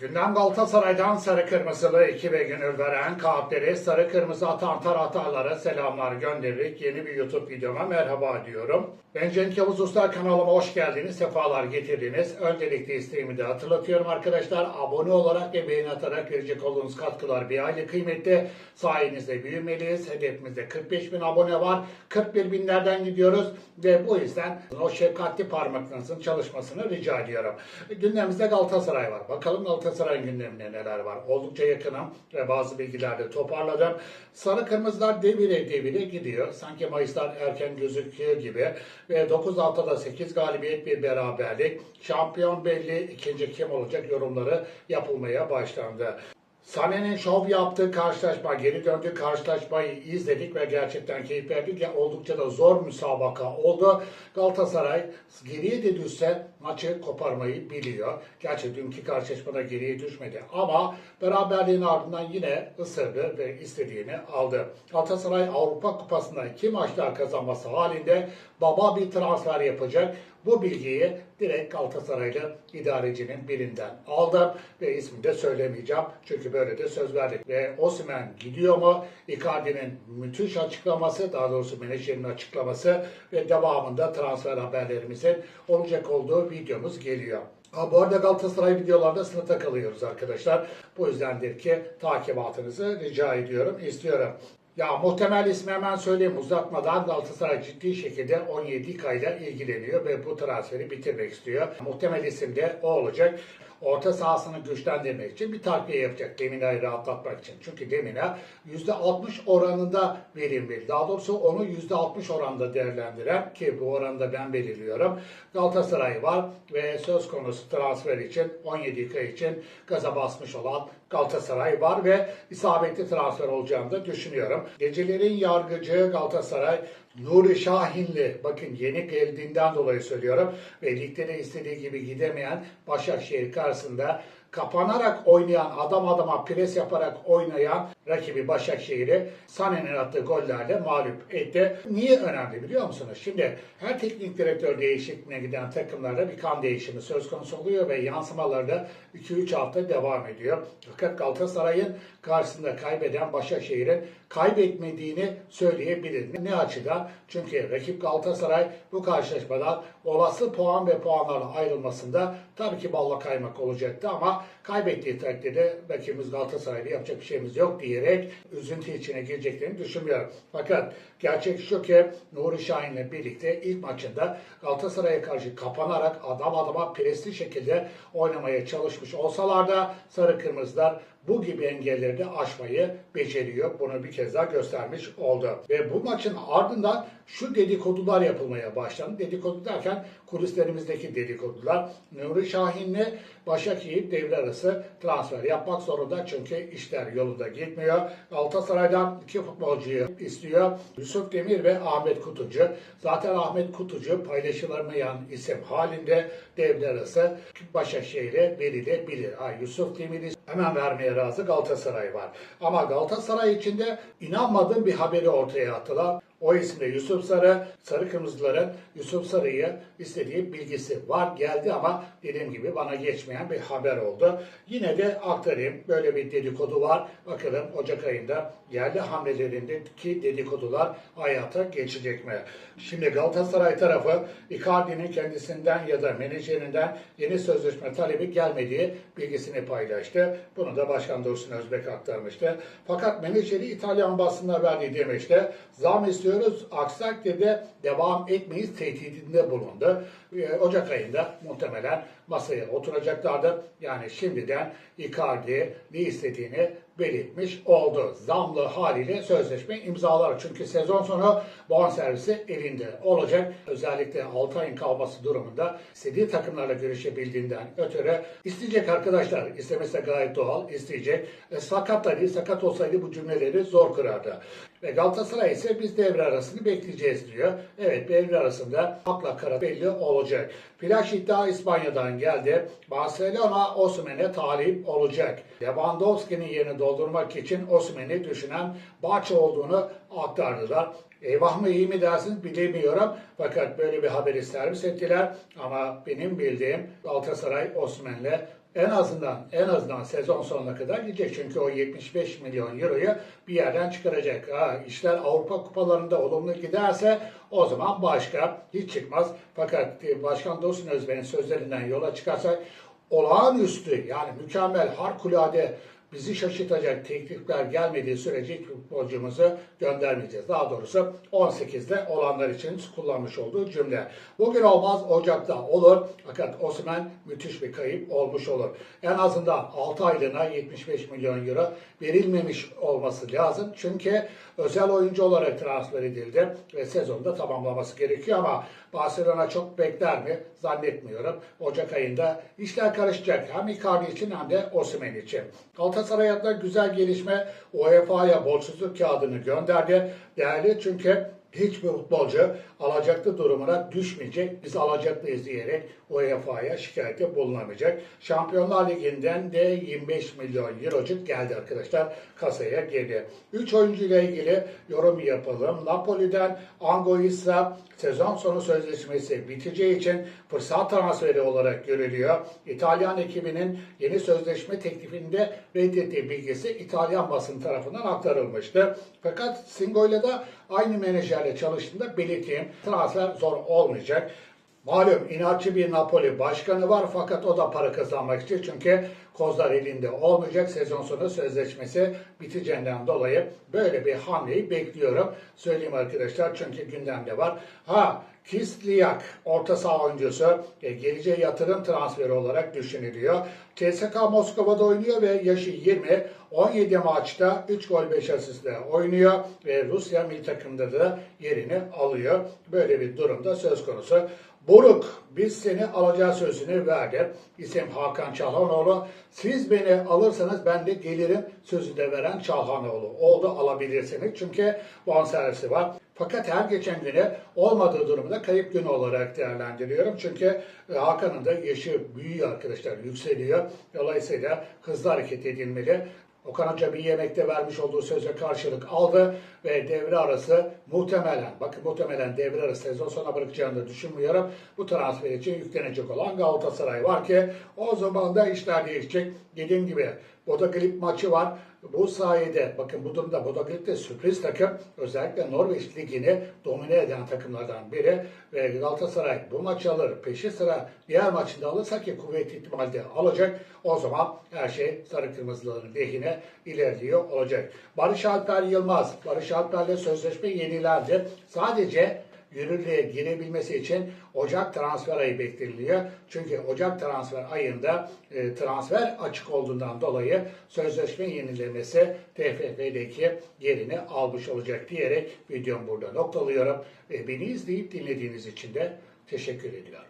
Gündem Galatasaray'dan sarı kırmızılı iki ve gönül veren kalpleri sarı kırmızı atan taraftarlara selamlar göndererek yeni bir YouTube videoma merhaba diyorum. Ben Cenk Yavuz Usta kanalıma hoş geldiniz, sefalar getirdiniz. Öncelikle isteğimi de hatırlatıyorum arkadaşlar. Abone olarak ve beğeni atarak verecek olduğunuz katkılar bir aile kıymetli. Sayenizde büyümeliyiz. Hedefimizde 45 bin abone var. 41 binlerden gidiyoruz ve bu yüzden o şefkatli parmaklarınızın çalışmasını rica ediyorum. Gündemimizde Galatasaray var. Bakalım Galatasaray'ın gündeminde neler var. Oldukça yakınım ve bazı bilgiler de toparladım. Sarı kırmızılar devire devire gidiyor. Sanki Mayıslar erken gözüküyor gibi. Ve 9 haftada 8 galibiyet bir beraberlik. Şampiyon belli. ikinci kim olacak yorumları yapılmaya başlandı. Sané'nin şov yaptığı karşılaşma, geri döndüğü karşılaşmayı izledik ve gerçekten keyif verdik. Ya, oldukça da zor müsabaka oldu. Galatasaray geriye de düşse maçı koparmayı biliyor. Gerçi dünkü karşılaşmada geriye düşmedi ama beraberliğin ardından yine ısırdı ve istediğini aldı. Galatasaray Avrupa Kupası'nda iki maçlar kazanması halinde baba bir transfer yapacak. Bu bilgiyi direkt Galatasaraylı idarecinin birinden aldım ve ismini de söylemeyeceğim. Çünkü böyle de söz verdik. Ve Osimhen gidiyor mu? Icardi'nin müthiş açıklaması, daha doğrusu menajerin açıklaması ve devamında transfer haberlerimizin olacak olduğu videomuz geliyor. Ha, bu arada Galatasaray videolarda sınıfta kalıyoruz arkadaşlar. Bu yüzdendir ki takibatınızı rica ediyorum, istiyorum. Ya muhtemel ismi hemen söyleyeyim uzatmadan Galatasaray ciddi şekilde 17 kayla ilgileniyor ve bu transferi bitirmek istiyor. Muhtemel isim de o olacak. Orta sahasını güçlendirmek için bir takviye yapacak Demina'yı rahatlatmak için. Çünkü Demina %60 oranında verim verir. Daha doğrusu onu %60 oranında değerlendiren ki bu oranda ben belirliyorum. Galatasaray var ve söz konusu transfer için 17 kay için gaza basmış olan Galatasaray var ve isabetli transfer olacağını da düşünüyorum. Gecelerin yargıcı Galatasaray Nuri Şahinli, bakın yeni geldiğinden dolayı söylüyorum ve ligde de istediği gibi gidemeyen Başakşehir karşısında kapanarak oynayan, adam adama pres yaparak oynayan rakibi Başakşehir'i Sané'nin attığı gollerle mağlup etti. Niye önemli biliyor musunuz? Şimdi her teknik direktör değişikliğine giden takımlarda bir kan değişimi söz konusu oluyor ve yansımaları da 2-3 hafta devam ediyor. Fakat Galatasaray'ın karşısında kaybeden Başakşehir'in kaybetmediğini söyleyebilirim. Ne açıdan? Çünkü rakip Galatasaray bu karşılaşmadan olası puan ve puanlarla ayrılmasında tabii ki balla kaymak olacaktı ama kaybettiği takdirde rakibimiz Galatasaray'la yapacak bir şeyimiz yok diyerek üzüntü içine gireceklerini düşünmüyorum. Fakat gerçek şu ki Nuri Şahin'le birlikte ilk maçında Galatasaray'a karşı kapanarak adam adama presli şekilde oynamaya çalışmış olsalar da sarı kırmızılar bu gibi engelleri de aşmayı beceriyor. Bunu bir kez daha göstermiş oldu. Ve bu maçın ardından şu dedikodular yapılmaya başlandı. Dedikodu derken kulislerimizdeki dedikodular. Nuri Şahin'le Başakşehir devre arası transfer yapmak zorunda çünkü işler yolunda gitmiyor. Galatasaray'dan iki futbolcuyu istiyor. Yusuf Demir ve Ahmet Kutucu. Zaten Ahmet Kutucu paylaşılamayan isim halinde devre arası Başakşehir'e verilebilir. Ha, Yusuf Demir'i hemen vermeye razı Galatasaray var. Ama Galatasaray içinde inanmadığım bir haberi ortaya attılar. O isimde Yusuf Sarı, Sarı Kırmızıların Yusuf Sarı'yı istediği bilgisi var geldi ama dediğim gibi bana geçmeyen bir haber oldu. Yine de aktarayım. Böyle bir dedikodu var. Bakalım Ocak ayında yerli hamlelerindeki dedikodular hayata geçecek mi? Şimdi Galatasaray tarafı Icardi'nin kendisinden ya da menajerinden yeni sözleşme talebi gelmediği bilgisini paylaştı. Bunu da Başkan Dursun Özbek aktarmıştı. Fakat menajeri İtalyan basınına verdiği demişti. Zam istiyoruz. Aksi takdirde devam etmeyiz tehdidinde bulundu. Ee, Ocak ayında muhtemelen masaya oturacaklardır. Yani şimdiden Icardi ne istediğini belirtmiş oldu. Zamlı haliyle sözleşme imzalar. Çünkü sezon sonu bonservisi elinde olacak. Özellikle 6 ayın kalması durumunda istediği takımlarla görüşebildiğinden ötürü isteyecek arkadaşlar. İstemesi gayet doğal. isteyecek. E, sakat da değil. Sakat olsaydı bu cümleleri zor kurardı. Ve Galatasaray ise biz devre arasını bekleyeceğiz diyor. Evet devre arasında hakla kara belli olacak. Flash iddia İspanya'dan geldi. Barcelona Osimhen'e talip olacak. Lewandowski'nin yerini doldurmak için Osimhen'i düşünen Bahçe olduğunu aktardılar. Eyvah mı iyi mi dersiniz bilemiyorum. Fakat böyle bir haberi servis ettiler. Ama benim bildiğim Galatasaray Osimhen'le en azından en azından sezon sonuna kadar gidecek. Çünkü o 75 milyon euroyu bir yerden çıkaracak. Ha, işler Avrupa kupalarında olumlu giderse o zaman başka hiç çıkmaz. Fakat e, Başkan Dursun Özbey'in sözlerinden yola çıkarsak olağanüstü yani mükemmel harikulade bizi şaşırtacak teklifler gelmediği sürece futbolcumuzu göndermeyeceğiz. Daha doğrusu 18'de olanlar için kullanmış olduğu cümle. Bugün olmaz Ocak'ta olur fakat Osman müthiş bir kayıp olmuş olur. En azından 6 aylığına 75 milyon euro verilmemiş olması lazım. Çünkü özel oyuncu olarak transfer edildi ve sezonda tamamlaması gerekiyor ama Barcelona çok bekler mi? Zannetmiyorum. Ocak ayında işler karışacak. Hem Icardi için hem de Osimhen için. Galatasaray adına güzel gelişme UEFA'ya borçsuzluk kağıdını gönderdi. Değerli çünkü hiçbir futbolcu alacaklı durumuna düşmeyecek. Biz alacaklıyız diyerek UEFA'ya şikayette bulunamayacak. Şampiyonlar Ligi'nden de 25 milyon eurocuk geldi arkadaşlar. Kasaya girdi. 3 oyuncu ile ilgili yorum yapalım. Napoli'den Angoissa sezon sonu sözleşmesi biteceği için fırsat transferi olarak görülüyor. İtalyan ekibinin yeni sözleşme teklifinde reddettiği bilgisi İtalyan basın tarafından aktarılmıştı. Fakat Singo'yla da aynı menajerle çalıştığında belirteyim transfer zor olmayacak. Malum inatçı bir Napoli başkanı var fakat o da para kazanmak için çünkü kozlar elinde olmayacak. Sezon sonu sözleşmesi biteceğinden dolayı böyle bir hamleyi bekliyorum. Söyleyeyim arkadaşlar çünkü gündemde var. Ha Kisliyak orta saha oyuncusu e, geleceğe yatırım transferi olarak düşünülüyor. CSK Moskova'da oynuyor ve yaşı 20. 17 maçta 3 gol 5 asistle oynuyor ve Rusya milli takımda da yerini alıyor. Böyle bir durumda söz konusu. Buruk biz seni alacağı sözünü verdi. İsim Hakan Çalhanoğlu. Siz beni alırsanız ben de gelirim sözü de veren Çalhanoğlu. Oldu alabilirsiniz çünkü bonservisi var. Fakat her geçen güne olmadığı durumda kayıp günü olarak değerlendiriyorum. Çünkü e, Hakan'ın da yaşı büyüyor arkadaşlar, yükseliyor. Dolayısıyla hızlı hareket edilmeli. Okan Hoca bir yemekte vermiş olduğu söze karşılık aldı ve devre arası muhtemelen, bakın muhtemelen devre arası sezon sona bırakacağını da düşünmüyorum. Bu transfer için yüklenecek olan Galatasaray var ki o zaman da işler değişecek. Dediğim gibi Boda Glip maçı var. Bu sayede bakın bu durumda Glip de sürpriz takım. Özellikle Norveç Ligi'ni domine eden takımlardan biri. Ve Galatasaray bu maçı alır. Peşi sıra diğer maçında alırsa ki kuvvetli ihtimalle alacak. O zaman her şey sarı kırmızıların lehine ilerliyor olacak. Barış Alper Yılmaz. Barış Alper'le sözleşme yenilendi. Sadece yürürlüğe girebilmesi için Ocak transfer ayı bekleniyor. Çünkü Ocak transfer ayında e, transfer açık olduğundan dolayı sözleşme yenilemesi TFF'deki yerini almış olacak diyerek videomu burada noktalıyorum. Ve beni izleyip dinlediğiniz için de teşekkür ediyorum.